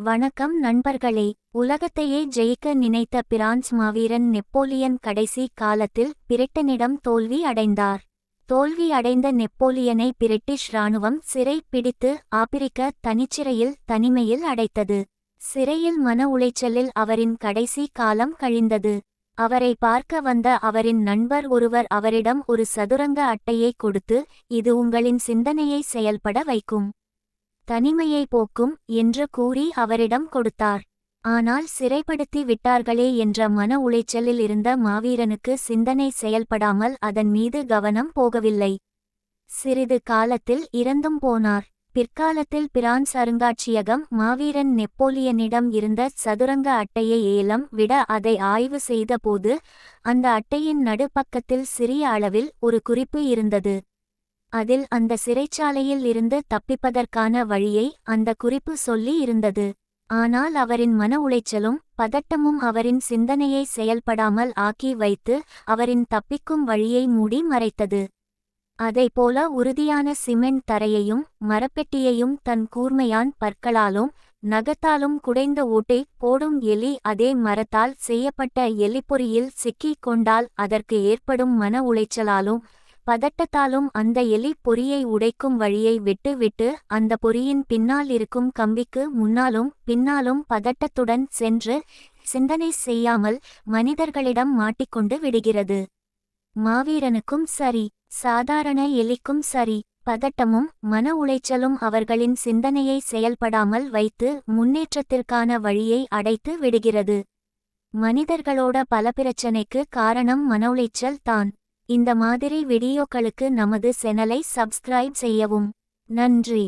வணக்கம் நண்பர்களே. உலகத்தையே ஜெயிக்க நினைத்த பிரான்ஸ் மாவீரன் நெப்போலியன் கடைசி காலத்தில் பிரிட்டனிடம் தோல்வி அடைந்தார். தோல்வி அடைந்த நெப்போலியனை பிரிட்டிஷ் இராணுவம் சிறை பிடித்து ஆப்பிரிக்க தனிச்சிறையில் தனிமையில் அடைத்தது. சிறையில் மன உளைச்சலில் அவரின் கடைசி காலம் கழிந்தது. அவரை பார்க்க வந்த அவரின் நண்பர் ஒருவர் அவரிடம் ஒரு சதுரங்க அட்டையை கொடுத்து இது உங்களின் சிந்தனையை செயல்பட வைக்கும். தனிமையை போக்கும் என்று கூறி அவரிடம் கொடுத்தார். ஆனால் சிறைப்படுத்தி விட்டார்களே என்ற மன உளைச்சலில் இருந்த மாவீரனுக்கு சிந்தனை செயல்படாமல் அதன் மீது கவனம் போகவில்லை. சிறிது காலத்தில் இறந்தும் போனார். பிற்காலத்தில் பிரான்ஸ் அருங்காட்சியகம் மாவீரன் நெப்போலியனிடம் இருந்த சதுரங்க அட்டையை ஏலம் விட அதை ஆய்வு செய்தபோது அந்த அட்டையின் நடுப்பக்கத்தில் சிறிய அளவில் ஒரு குறிப்பு இருந்தது. அதில் அந்த சிறைச்சாலையில் இருந்து தப்பிப்பதற்கான வழியை அந்த குறிப்பு சொல்லி இருந்தது. ஆனால் அவரின் மன உளைச்சலும் பதட்டமும் அவரின் சிந்தனையை செயல்படாமல் ஆக்கி வைத்து அவரின் தப்பிக்கும் வழியை மூடி மறைத்தது. அதைப்போல உறுதியான சிமெண்ட் தரையையும் மரப்பெட்டியையும் தன் கூர்மையான் பற்களாலும் நகத்தாலும் குடைந்த ஓட்டை போடும் எலி அதே மரத்தால் செய்யப்பட்ட எலிப்பொறியில் சிக்கிக் கொண்டால் அதற்கு ஏற்படும் மன உளைச்சலாலும் பதட்டத்தாலும் அந்த எலி பொறியை உடைக்கும் வழியை விட்டு விட்டு அந்த பொறியின் பின்னால் இருக்கும் கம்பிக்கு முன்னாலும் பின்னாலும் பதட்டத்துடன் சென்று சிந்தனை செய்யாமல் மனிதர்களிடம் மாட்டிக்கொண்டு விடுகிறது. மாவீரனுக்கும் சரி சாதாரண எலிக்கும் சரி பதட்டமும் மன உளைச்சலும் அவர்களின் சிந்தனையை செயல்படாமல் வைத்து முன்னேற்றத்திற்கான வழியை அடைத்து விடுகிறது. மனிதர்களோட பல பிரச்சனைக்கு காரணம் மன உளைச்சல் தான். இந்த மாதிரி வீடியோக்களுக்கு நமது சேனலை சப்ஸ்கிரைப் செய்யவும். நன்றி.